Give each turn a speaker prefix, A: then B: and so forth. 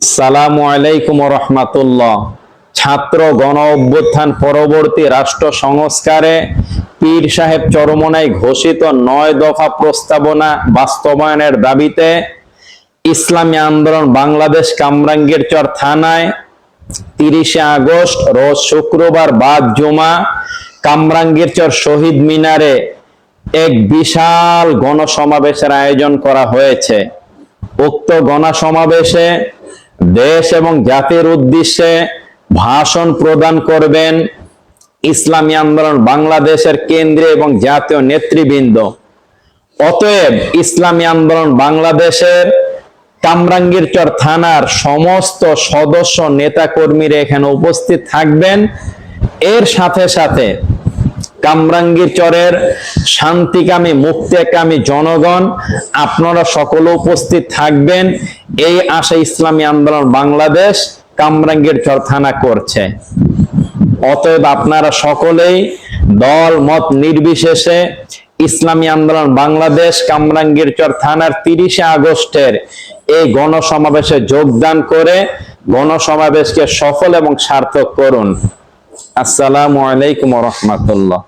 A: সালামু আলাইকুম রহমাতুল্লাহ। ছাত্র গণ অভ্যুত্থান পরবর্তী রাষ্ট্র সংস্কারে পীর সাহেব চরমনায় ঘোষিত নয় দফা প্রস্তাবনা বাস্তবায়নের দাবিতে ইসলামী আন্দোলন বাংলাদেশ কামরাঙ্গীরচর থানায় তিরিশে আগস্ট, রোজ শুক্রবার বাদ জুমা, কামরাঙ্গীরচর শহীদ মিনারে এক বিশাল গণসমাবেশের আয়োজন করা হয়েছে। উক্ত গণসমাবেশে দেশ এবং জাতির উদ্দেশ্যে ভাষণ প্রদান করবেন ইসলামী আন্দোলন বাংলাদেশের কেন্দ্রীয় এবং জাতীয় নেতৃবৃন্দ। অতএব ইসলামী আন্দোলন বাংলাদেশের কামরাঙ্গীরচর থানার সমস্ত সদস্য নেতা কর্মীরা এখানে উপস্থিত থাকবেন। এর সাথে সাথে কামরাঙ্গীরচরের শান্তিকামী, মুক্তিকামী জনগণ, আপনারা সকলে উপস্থিত থাকবেন। এই আশা ইসলামী আন্দোলন বাংলাদেশ কামরাঙ্গীরচর থানা করছে। অতএব আপনারা সকলেই দল, মত নির্বিশেষে ইসলামী আন্দোলন বাংলাদেশ কামরাঙ্গীরচর থানার তিরিশে আগস্টের এই গণসমাবেশে যোগদান করে গণসমাবেশকে সফল এবং সার্থক করুন। আসসালামু আলাইকুম রহমতুল্লাহ।